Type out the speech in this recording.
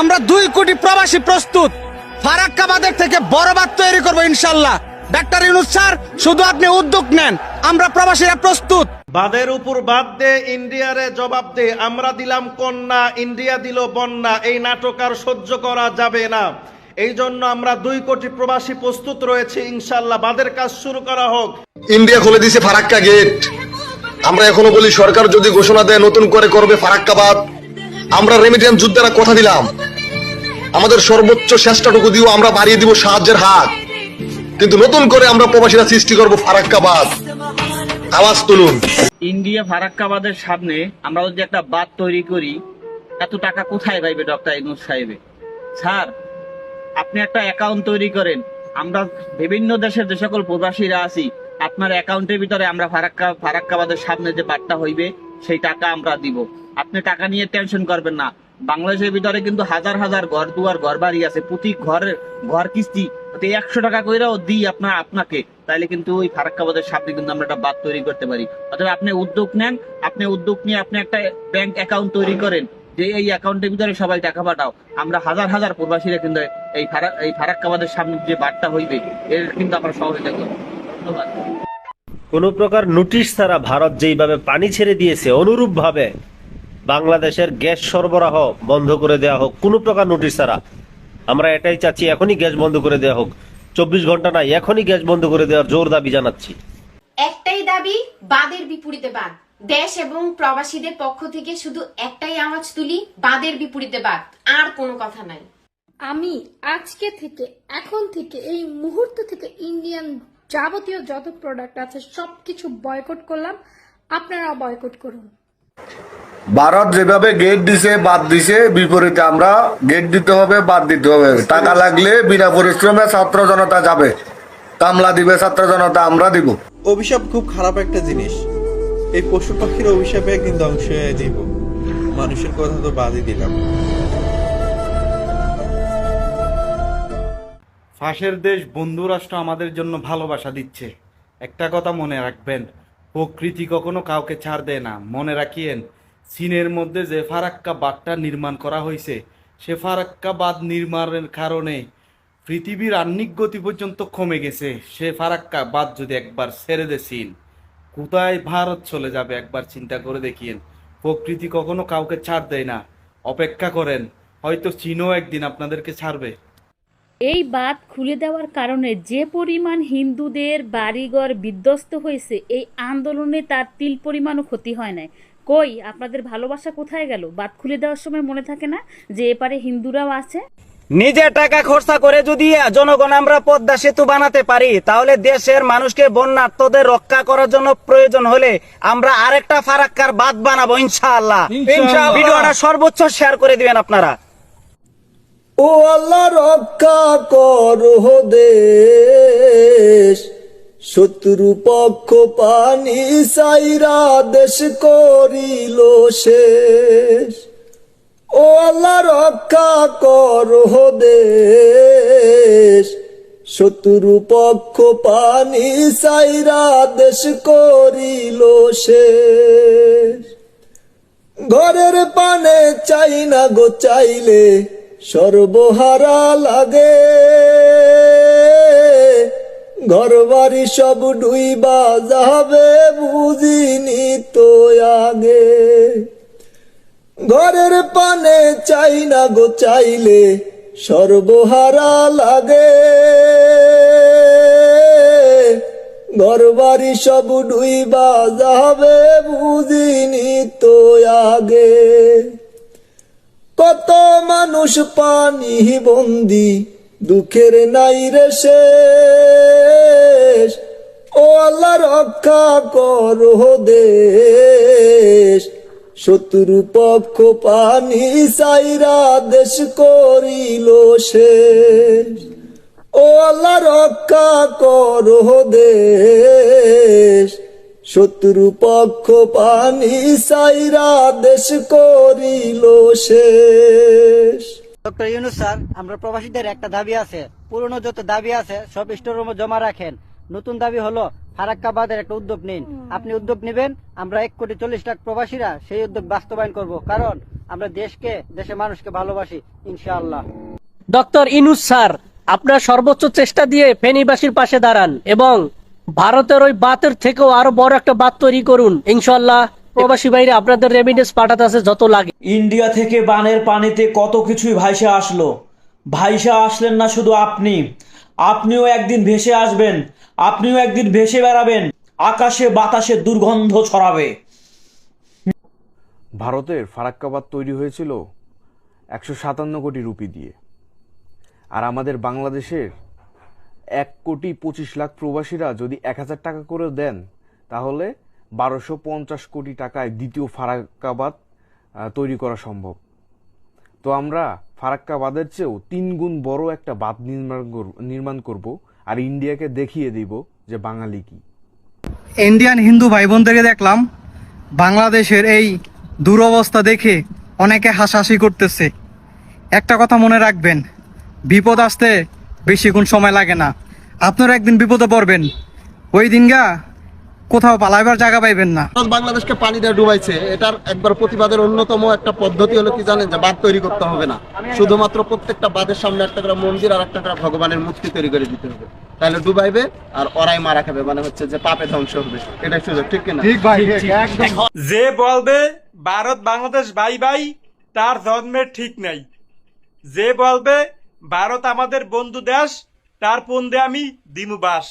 আমরা দুই কোটি প্রবাসী প্রস্তুত। ফারাক্কাবাদের থেকে বড় বাদ তৈরি করব ইনশাল্লাহ। ডাক্তার ইউনুস স্যার শুধু আপনি উদ্যোগ নেন। আমরা প্রবাসীরা প্রস্তুত। বাদের উপর বাদ দে ইন্ডিয়ারে জবাব দে। আমরা দিলাম কন্যা ইন্ডিয়া দিল বন্যা। এই নাটক আর সহ্য করা যাবে না। এই জন্য আমরা দুই কোটি প্রবাসী প্রস্তুত রয়েছে ইনশাল্লাহ। বাদের কাজ শুরু করা হোক। ইন্ডিয়া খুলে দিয়েছে ফারাক্কা গেট। আমরা এখনও বলি সরকার যদি ঘোষণা দেয় নতুন করে করবে ফারাক্কাবাদ। আমরা রেমিটেন্স যোদ্ধারা কথা দিলাম। আমাদের সর্বোচ্চ চেষ্টাটুকু দিও আমরা বাড়িয়ে দিব সাহায্যের হাত। কিন্তু নতুন করে আমরা প্রবাসীরা সৃষ্টি করব ফারাক্কাবাদ। আওয়াজ তুলুন। ইন্ডিয়া ফারাক্কাবাদের সামনে আমরা যদি একটা বাদ তৈরি করি, এত টাকা কোথায় পাইবে ডক্টর ইনুস সাহেবে? স্যার, আপনি একটা অ্যাকাউন্ট তৈরি করেন। আমরা বিভিন্ন দেশের যে সকল প্রবাসীরা আছি, আপনার অ্যাকাউন্টের ভিতরে আমরা ফারাক্কা ফারাক্কাবাদের সামনে যে বাদটা হইবে, সেই টাকা আমরা দিব। আপনি টাকা নিয়ে টেনশন করবেন না। বাংলাদেশের ভিতরে কিন্তু হাজার হাজার ঘর দুয়ার, ঘর বাড়ি আছে, প্রতি ঘরের ঘর কিস্তি একশো টাকা কইরাও দিই আপনার আপনাকে। তাইলে কিন্তু ওই ফারাক্কাবাদের সামনে কিন্তু আমরা একটা বাদ তৈরি করতে পারি। অথবা আপনি উদ্যোগ নেন, আপনি উদ্যোগ নিয়ে আপনি একটা ব্যাংক অ্যাকাউন্ট তৈরি করেন, যে এই অ্যাকাউন্টের ভিতরে সবাই টাকা পাঠাও। আমরা হাজার হাজার প্রবাসীরা কিন্তু এই ফারাক এই ফারাক্কাবাদের সামনে যে বাদটা হইবে, এর কিন্তু আমরা সহযোগিতা করব। ধন্যবাদ। কোনো প্রকার নোটিশ ছাড়া ভারত যেইভাবে পানি ছেড়ে দিয়েছে, অনুরূপভাবে বাংলাদেশের গ্যাস সরবরাহ বন্ধ করে দেওয়া হোক কোনো প্রকার নোটিশ ছাড়া। আমরা এটাই চাচ্ছি এখনই গ্যাস বন্ধ করে দেওয়া হোক। চব্বিশ ঘণ্টা নাই এখনই গ্যাস বন্ধ করে দেওয়ার জোর দাবি জানাচ্ছি। একটাই দাবি বাদের বিপরীতে বাদ। দেশ এবং প্রবাসীদের পক্ষ থেকে শুধু একটাই আওয়াজ তুলি বাদের বিপরীতে বাদ। আর কোনো কথা নাই। আমি আজকে থেকে এখন থেকে এই মুহূর্ত থেকে ইন্ডিয়ান যাবতীয় যত প্রোডাক্ট আছে সবকিছু বয়কট করলাম। আপনারাও বয়কট করুন। ভারত যেভাবে গেট দিছে বাদ দিছে বিপরীতে আমরা গেট দিতে হবে বাদ দিতে হবে। টাকা লাগলে বিনা পরিশ্রমে ছাত্র জনতা যাবে। কামলা দিবে ছাত্র জনতা আমরা দিব। অভিশাপ খুব খারাপ একটা জিনিস। এই পশু পাখির অভিশাপে একদিন ধ্বংস হয়ে যাব মানুষের কথা তো বাদই দিলাম। ফাঁসের দেশ বন্ধু রাষ্ট্র আমাদের জন্য ভালোবাসা দিচ্ছে। একটা কথা মনে রাখবেন প্রকৃতি কখনো কাউকে ছাড় দেয় না। মনে রাখিয়েন চীনের মধ্যে যে ফারাক্কা বাঁধটা নির্মাণ করা হয়েছে, সে ফারাক্কা বাঁধ নির্মাণের কারণে পৃথিবীর আহ্নিক গতি পর্যন্ত কমে গেছে। সে ফারাক্কা বাঁধ যদি একবার ছেড়ে দে চীন, কোথায় ভারত চলে যাবে? একবার চিন্তা করে দেখিয়েন। প্রকৃতি কখনো কাউকে ছাড় দেয় না। অপেক্ষা করেন, হয়তো চীনও একদিন আপনাদেরকে ছাড়বে। এই বাঁধ খুলে দেওয়ার কারণে যে পরিমাণ হিন্দুদের বাড়িঘর বিধ্বস্ত হয়েছে এই আন্দোলনে তার তিল পরিমাণও ক্ষতি হয় নাই। কই আপনাদের ভালোবাসা কোথায় গেল? বাঁধ খুলে দেওয়ার সময় মনে থাকে না যে এপারে হিন্দুরাও আছে? নিজে টাকা খরচা করে যদি জনগণ আমরা পদ্মা সেতু বানাতে পারি তাহলে দেশের মানুষকে বন্যার্থদের রক্ষা করার জন্য প্রয়োজন হলে আমরা আরেকটা ফারাক্কার বাদ বানাবো ইনশাআল্লাহ। ভিডিওটা সর্বোচ্চ শেয়ার করে দিবেন আপনারা। ও আল্লাহ রক্ষা করো দেশ। শত্রু পক্ষ পানি সাইরা দেশ করিল শেষ। ও আল্লাহ রক্ষা করো দেশ। শত্রু পক্ষ পানি সাইরা দেশ করিল শেষ। ঘরের পানে চাই না গো চাইলে সর্বহারা লাগে। ঘর বাড়ি সব ডুইবা যাবে বুঝিনি তো আগে। ঘরের পানে চাই না গো চাইলে সর্বহারা লাগে। ঘর বাড়ি সব ডুইবা যাবে বুঝিনি তো আগে। কত মানুষ পানি বন্দি, দুঃখের নাই রে শেষ। ও আল্লাহ, রক্ষা করো দেশ। শত্রু পক্ষ পানি সাইরা দেশ করিল শেষ। ও আল্লাহ, রক্ষা করো দেশ। শত্রু পক্ষ পানি সাইরা দেশ করিল শেষ। ডক্টর ইউনুস স্যার আমরা প্রবাসীদের একটা দাবি আছে। পুরনো যত দাবি আছে সব স্টোর রুমে জমা রাখেন। নতুন দাবি হলো ফারাক্কাবাদের একটা উদ্যোগ নিন। আপনি উদ্যোগ নেবেন আমরা এক কোটি চল্লিশ লাখ প্রবাসীরা সেই উদ্যোগ বাস্তবায়ন করব। কারণ আমরা দেশকে দেশের মানুষকে ভালোবাসি ইনশাআল্লাহ। ডক্টর ইনুস স্যার আপনার সর্বোচ্চ চেষ্টা দিয়ে ফেনীবাসীর পাশে দাঁড়ান এবং ভারতের ওই বাতের থেকেও আরও বড় একটা বাত তৈরি করুন। ইনশাল্লাহ প্রবাসী বাইরে আপনাদের রেমিডেন্স পাঠাতে আছে যত লাগে। ইন্ডিয়া থেকে বানের পানিতে কত কিছুই ভাইসা আসলো। ভাইসা আসলেন না শুধু আপনি। আপনিও একদিন ভেসে আসবেন। আপনিও একদিন ভেসে বেড়াবেন। আকাশে বাতাসে দুর্গন্ধ ছড়াবে। ভারতের ফারাক্কাবাদ তৈরি হয়েছিল একশো সাতান্ন কোটি রুপি দিয়ে। আর আমাদের বাংলাদেশের এক কোটি পঁচিশ লাখ প্রবাসীরা যদি এক হাজার টাকা করে দেন, তাহলে বারোশো পঞ্চাশ কোটি টাকায় দ্বিতীয় ফারাক্কাবাদ তৈরি করা সম্ভব। তো আমরা ফারাক্কাবাদের চেয়েও তিন গুণ বড় একটা বাঁধ নির্মাণ নির্মাণ করব আর ইন্ডিয়াকে দেখিয়ে দিব যে বাঙালি কি। ইন্ডিয়ান হিন্দু ভাই বোনদেরকে দেখলাম, বাংলাদেশের এই দুরবস্থা দেখে অনেকে হাসাহাসি করতেছে। একটা কথা মনে রাখবেন, বিপদ আসতে বেশিক্ষণ সময় লাগে না। আপনারা একদিন বিপদে পড়বেন। ওই দিনগা কোথাও পালাইবার জায়গা পাইবেন না। বাংলাদেশকে পানিতে ডুবাইছে। এটার একবার প্রতিবাদের অন্যতম একটা পদ্ধতি হলো কি জানেন যে বাঁধ তৈরি করতে হবে না। শুধুমাত্র প্রত্যেকটা বাঁধের সামনে একটা করে মন্দির আর একটা করে ভগবানের মূর্তি তৈরি করে দিতে হবে। তাহলে ডুবাইবে আর ওরাই মারা খাবে মানে হচ্ছে যে পাপে ধ্বংস হবে। এটাই সুযোগ ঠিক কিনা? ঠিক ভাই যে বলবে ভারত বাংলাদেশ ভাই ভাই তার জন্মের ঠিক নাই। যে বলবে ভারত আমাদের বন্ধু দেশ তার পন্দে আমি দিমু বাস।